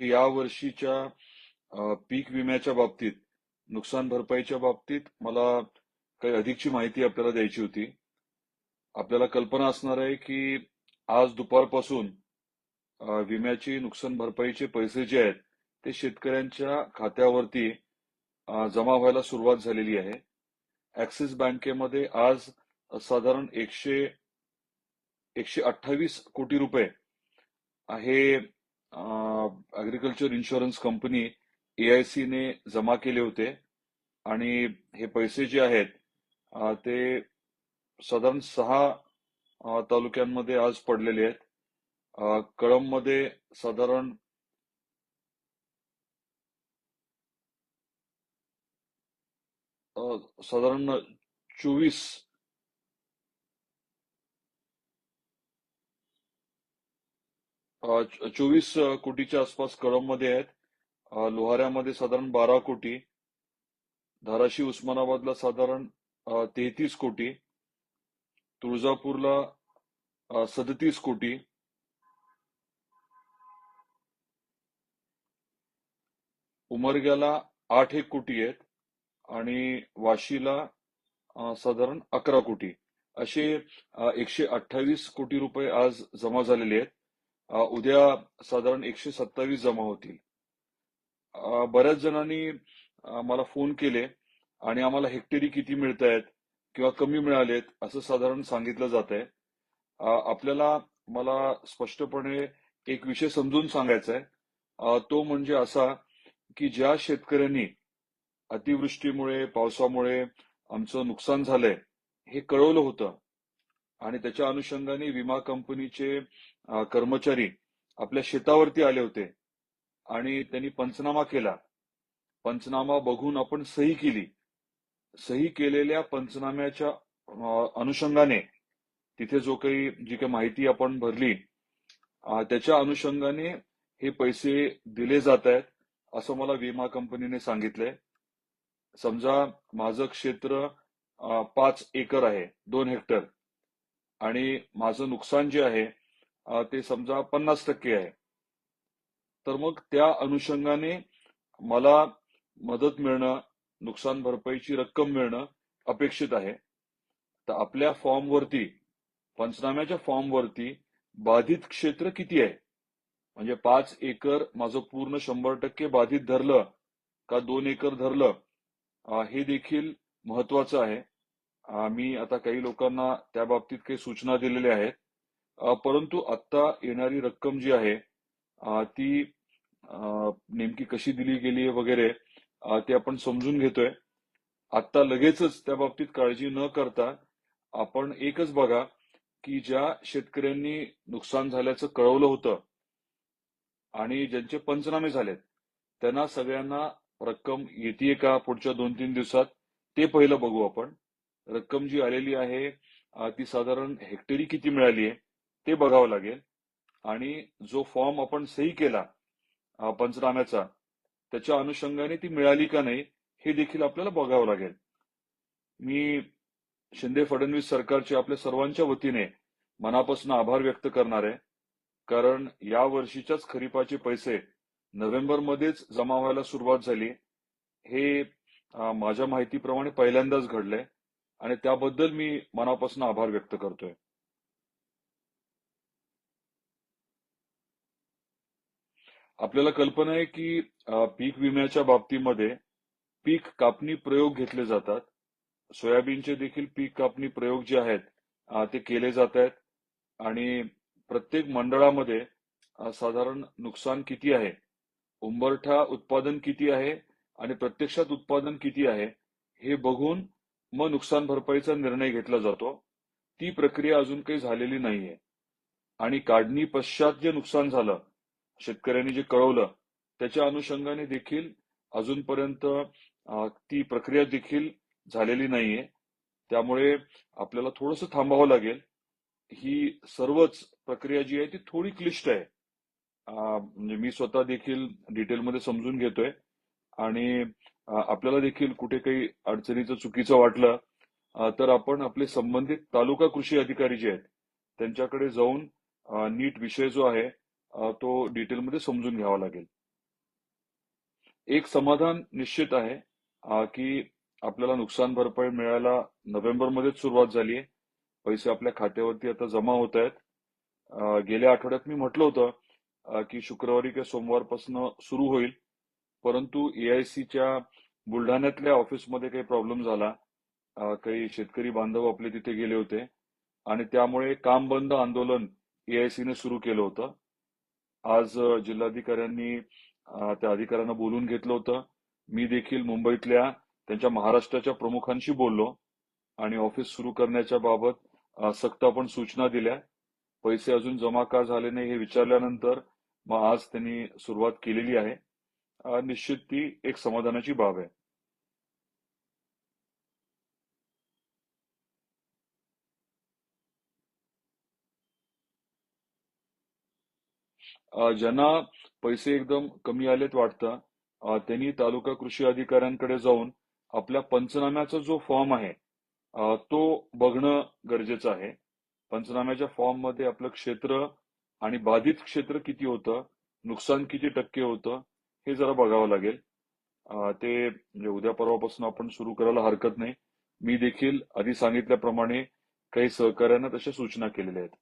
या वर्षीच्या पीक विम्याच्या बाबतीत नुकसान भरपाईच्या बाबतीत मला काही अधिकची माहिती आपल्याला द्यायची होती. आपल्याला कल्पना असणार आहे की आज दुपारपासून विम्याची नुकसान भरपाईचे पैसे जे आहेत ते शेतकऱ्यांच्या खात्यावरती जमा व्हायला सुरुवात झालेली आहे. ऍक्सिस बँकेमध्ये आज साधारण एकशे एकशे अठ्ठावीस कोटी रुपये हे अग्रिकल्चर इन्शुरन्स कंपनी एआयसी ने जमा केले होते. आणि हे पैसे जे आहेत ते साधारण सहा तालुक्यांमध्ये आज पडलेले आहेत. कळंबमध्ये साधारण साधारण चोवीस चोवीस कोटीच्या आसपास कळंबमध्ये आहेत. लोहाऱ्यामध्ये साधारण बारा कोटी. धाराशिव उस्मानाबादला साधारण तेहतीस कोटी. तुळजापूरला सदतीस कोटी. उमरग्याला आठ एक कोटी आहेत आणि वाशीला साधारण अकरा कोटी. असे एकशे अठ्ठावीस कोटी रुपये आज जमा झालेले आहेत. उद्या साधारण एकशे सत्तावीस जमा होतील. बऱ्याच जणांनी मला फोन केले आणि आम्हाला हेक्टरी किती मिळत आहेत किंवा कमी मिळालेत असं साधारण सांगितलं जात आहे आपल्याला मला स्पष्टपणे एक विषय समजून सांगायचा आहे तो म्हणजे असा की ज्या शेतकऱ्यांनी अतिवृष्टीमुळे पावसामुळे आमचं नुकसान झालंय हे कळवलं होतं आणि त्याच्या अनुषंगाने विमा कंपनीचे कर्मचारी आपल्या शेतावरती आले होते आणि त्यांनी पंचनामा केला. पंचनामा बघून आपण सही केली. सही केलेल्या पंचनाम्याच्या अनुषंगाने तिथे जो काही जी काही माहिती आपण भरली त्याच्या अनुषंगाने हे पैसे दिले जात आहेत असं मला विमा कंपनीने सांगितलंय. समजा माझं क्षेत्र पाच एकर आहे दोन हेक्टर. आणि माझं नुकसान जे आहे ते समजा पन्नास टक्के आहे. तर मग त्या अनुषंगाने मला मदत मिळणं नुकसान भरपाईची रक्कम मिळणं अपेक्षित आहे. तर आपल्या फॉर्मवरती पंचनाम्याच्या फॉर्मवरती बाधित क्षेत्र किती आहे? म्हणजे पाच एकर माझं पूर्ण शंभर टक्के बाधित धरलं का दोन एकर धरलं हे देखील महत्वाचं आहे. मी आता काही लोकांना त्या बाबतीत काही सूचना दिलेल्या आहेत. परंतु आता येणारी रक्कम जी आहे ती नेमकी कशी दिली गेली वगैरे ते आपण समजून घेतोय. आता लगेचच त्या बाबतीत काळजी न करता आपण एकच बघा की ज्या शेतकऱ्यांनी नुकसान झाल्याचं कळवलं होतं आणि ज्यांचे पंचनामे झालेत त्यांना सगळ्यांना रक्कम येते का पुढच्या दोन तीन दिवसात ते पहिलं बघू आपण. रक्कम जी आलेली आहे ती साधारण हेक्टरी किती मिळाली आहे ते बघावं लागेल. आणि जो फॉर्म आपण सही केला पंचनाम्याचा त्याच्या अनुषंगाने ती मिळाली का नाही हे देखील आपल्याला बघावं लागेल. मी शिंदे फडणवीस सरकारचे आपल्या सर्वांच्या वतीने मनापासून आभार व्यक्त करणार आहे. कारण या वर्षीच्याच खरीपाचे पैसे नोव्हेंबर मध्येच जमा व्हायला सुरुवात झाली. हे माझ्या माहितीप्रमाणे पहिल्यांदाच घडलंय. आणि त्याबद्दल मी मनापासून आभार व्यक्त करतोय. आपल्याला कल्पना आहे की पीक विम्याच्या बाबतीमध्ये पीक कापणी प्रयोग घेतले जातात. सोयाबीनचे देखील पीक कापणी प्रयोग जे आहेत ते केले जात आहेत. आणि प्रत्येक मंडळामध्ये साधारण नुकसान किती आहे? उंबरठा उत्पादन किती आहे? आणि प्रत्यक्षात उत्पादन किती आहे? हे बघून मग नुकसान भरपाईचा निर्णय घेतला जातो. ती प्रक्रिया अजून काही झालेली नाहीये. आणि काढणी पश्चात जे नुकसान झालं शेतकऱ्यांनी जे कळवलं त्याच्या अनुषंगाने देखील अजूनपर्यंत ती प्रक्रिया देखील झालेली नाहीये. त्यामुळे आपल्याला थोडंसं थांबावं लागेल. ही सर्वच प्रक्रिया जी आहे ती थोडी क्लिष्ट आहे. म्हणजे मी स्वतः देखील डिटेलमध्ये समजून घेतोय. आणि आपल्याला देखील कुठे काही अडचणीचं चुकीचं वाटलं तर आपण आपले संबंधित तालुका कृषी अधिकारी जे आहेत त्यांच्याकडे जाऊन नीट विषय जो आहे तो डिटेलमध्ये समजून घ्यावा लागेल. एक समाधान निश्चित आहे की आपल्याला नुकसान भरपाई मिळायला नोव्हेंबरमध्येच सुरुवात झाली आहे पैसे आपल्या खात्यावरती आता जमा होत आहेत. गेल्या आठवड्यात मी म्हटलं होतं की शुक्रवारी किंवा सोमवारपासून सुरू होईल. परंतु एआयसीच्या बुलढाण्यातल्या ऑफिसमध्ये काही प्रॉब्लेम झाला. काही शेतकरी बांधव आपले तिथे गेले होते. आणि त्यामुळे काम बंद आंदोलन एआयसीने सुरू केलं होतं. आज जिल्हाधिकाऱ्यांनी त्या अधिकाऱ्यांना बोलून घेतलं होतं. मी देखील मुंबईतल्या त्यांच्या महाराष्ट्राच्या प्रमुखांशी बोललो आणि ऑफिस सुरू करण्याच्या बाबत सक्त आपण सूचना दिल्या. पैसे अजून जमा का झाले नाही हे विचारल्यानंतर मग आज त्यांनी सुरुवात केलेली आहे. निश्चित ती एक समाधानाची बाब आहे. ज्यांना पैसे एकदम कमी आलेत वाटतं त्यांनी तालुका कृषी अधिकाऱ्यांकडे जाऊन आपल्या पंचनाम्याचा जो फॉर्म आहे तो बघणं गरजेचं आहे. पंचनाम्याच्या फॉर्ममध्ये आपलं क्षेत्र आणि बाधित क्षेत्र किती होतं नुकसान किती टक्के होतं हे जरा बघावं लागेल. ते म्हणजे उद्या परवापासून आपण सुरू करायला हरकत नाही. मी देखील आधी सांगितल्याप्रमाणे काही सहकार्यांना तशा सूचना केलेल्या आहेत.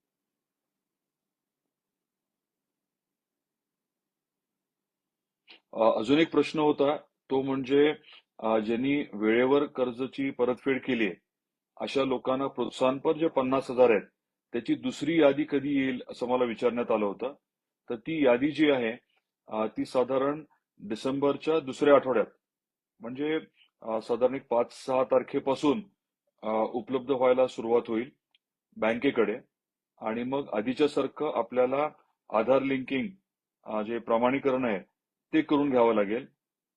अजून एक प्रश्न होता तो म्हणजे ज्यांनी वेळेवर कर्जची परतफेड केली आहे अशा लोकांना प्रोत्साहनपर जे पन्नास हजार आहेत त्याची दुसरी यादी कधी येईल असं मला विचारण्यात आलं होतं. तर ती यादी जी आहे ती साधारण डिसेंबरच्या दुसऱ्या आठवड्यात म्हणजे साधारण एक पाच सहा तारखेपासून उपलब्ध व्हायला सुरुवात होईल बँकेकडे. आणि मग आधीच्या सारखं आपल्याला आधार लिंकिंग जे प्रमाणीकरण आहे ते करून घ्यावं लागेल.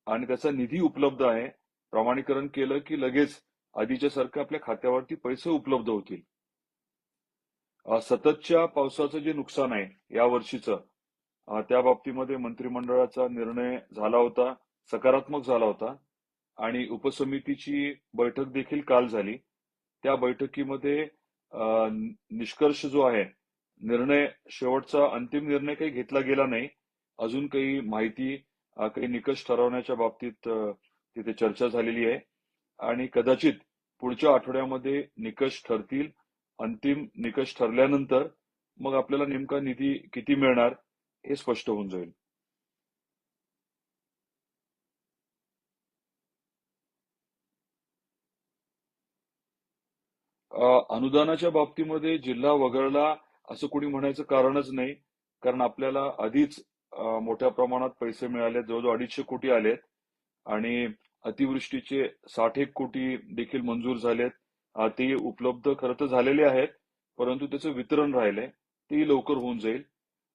आणि त्याचा निधी उपलब्ध आहे. प्रमाणीकरण केलं की लगेच आधीच्या सारखं आपल्या खात्यावरती पैसे उपलब्ध होतील. सततच्या पावसाचं जे नुकसान आहे या वर्षीचं त्या बाबतीमध्ये मंत्रिमंडळाचा निर्णय झाला होता सकारात्मक झाला होता. आणि उपसमितीची बैठक देखील काल झाली. त्या बैठकीमध्ये निष्कर्ष जो आहे निर्णय शेवटचा अंतिम निर्णय काही घेतला गेला नाही. अजून काही माहिती काही निकष ठरवण्याच्या बाबतीत तिथे चर्चा झालेली आहे. आणि कदाचित पुढच्या आठवड्यामध्ये निकष ठरतील अंतिम निकष ठरल्यानंतर मग आपल्याला नेमका निधी किती मिळणार हे स्पष्ट होऊन जाईल. अनुदानाच्या बाबतीमध्ये जिल्हा वगळला असं कोणी म्हणायचं कारणच नाही कारण आपल्याला आधीच मोठ्या प्रमाणात पैसे मिळाले. जवळजवळ अडीचशे कोटी आलेत. आणि अतिवृष्टीचे साठ एक कोटी देखील मंजूर झालेत. ते उपलब्ध खरं तर झालेले आहेत परंतु त्याचं वितरण राहिलंय. तेही लवकर होऊन जाईल.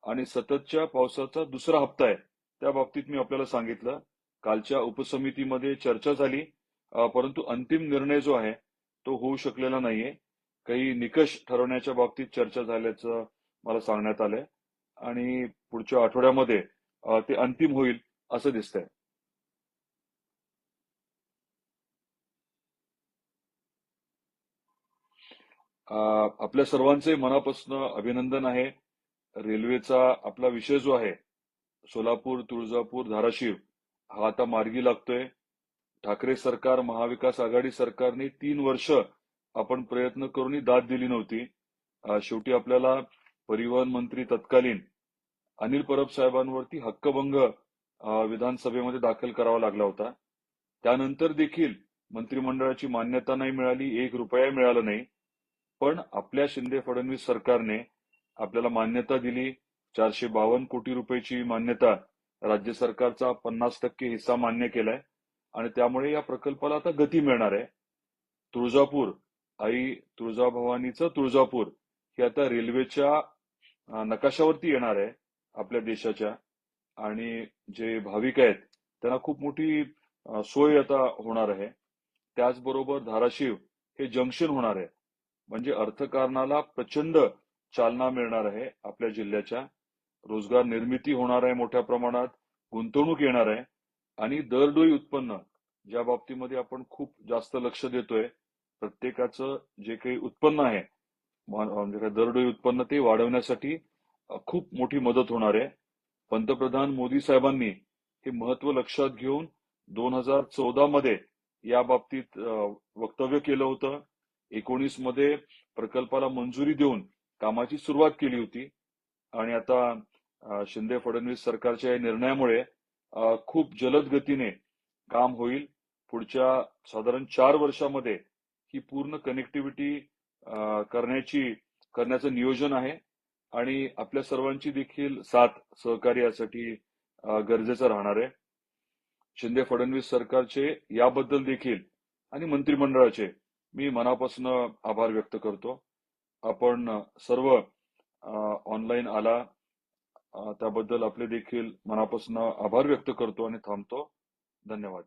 आणि सततच्या पावसाचा दुसरा हप्ता आहे. त्या बाबतीत मी आपल्याला सांगितलं. कालच्या उपसमितीमध्ये चर्चा झाली. परंतु अंतिम निर्णय जो आहे तो होऊ शकलेला नाहीये. काही निकष ठरवण्याच्या बाबतीत चर्चा झाल्याचं मला सांगण्यात आलंय. आणि पुढच्या आठवड्यामध्ये ते अंतिम होईल असं दिसतंय. आपल्या सर्वांचे मनापासून अभिनंदन आहे. रेल्वेचा आपला विषय जो आहे सोलापूर तुळजापूर धाराशिव हा आता मार्गी लागतोय. ठाकरे सरकार महाविकास आघाडी सरकारने तीन वर्ष आपण प्रयत्न करूनही दाद दिली नव्हती. शेवटी आपल्याला परिवहन मंत्री तत्कालीन अनिल परब साहेबांवरती हक्कभंग विधानसभेमध्ये दाखल करावा लागला होता. त्यानंतर देखील मंत्रिमंडळाची मान्यता नाही मिळाली एक रुपया मिळाला नाही. पण आपल्या शिंदे फडणवीस सरकारने आपल्याला मान्यता दिली. चारशे बावन्न कोटी रुपयाची मान्यता राज्य सरकारचा पन्नास टक्के हिस्सा मान्य केलाय. आणि त्यामुळे या प्रकल्पाला आता गती मिळणार आहे. तुळजापूर आई तुळजाभवानीचं तुळजापूर हे आता रेल्वेच्या नकाशावरती येणार आहे आपल्या देशाच्या. आणि जे भाविक आहेत त्यांना खूप मोठी सोय आता होणार आहे. त्याचबरोबर धाराशिव हे जंक्शन होणार आहे. म्हणजे अर्थकारणाला प्रचंड चालना मिळणार आहे आपल्या जिल्ह्याच्या. रोजगार निर्मिती होणार आहे मोठ्या प्रमाणात गुंतवणूक येणार आहे. आणि दरडोई उत्पन्न ज्या बाबतीमध्ये आपण खूप जास्त लक्ष देतोय प्रत्येकाचं जे काही उत्पन्न आहे म्हणजे दरडोई उत्पन्न ते वाढवण्यासाठी खूप मोठी मदत होणार आहे. पंतप्रधान मोदी साहेबांनी हे महत्त्व लक्षात घेऊन दोन हजार चौदा मध्ये या बाबतीत वक्तव्य केलं होतं. एकोणीसमध्ये प्रकल्पाला मंजुरी देऊन कामाची सुरुवात केली होती. आणि आता शिंदे फडणवीस सरकारच्या या निर्णयामुळे खूप जलद गतीने काम होईल. पुढच्या साधारण चार वर्षामध्ये ही पूर्ण कनेक्टिव्हिटी करण्याची करण्याचं नियोजन आहे. आणि आपल्या सर्वांची देखील साथ सहकार्यासाठी गरजेचं राहणार आहे. शिंदे फडणवीस सरकारचे याबद्दल देखील आणि मंत्रिमंडळाचे मी मनापासून आभार व्यक्त करतो. आपण सर्व ऑनलाईन आला. त्याबद्दल आपले देखील मनापासून आभार व्यक्त करतो आणि थांबतो. धन्यवाद.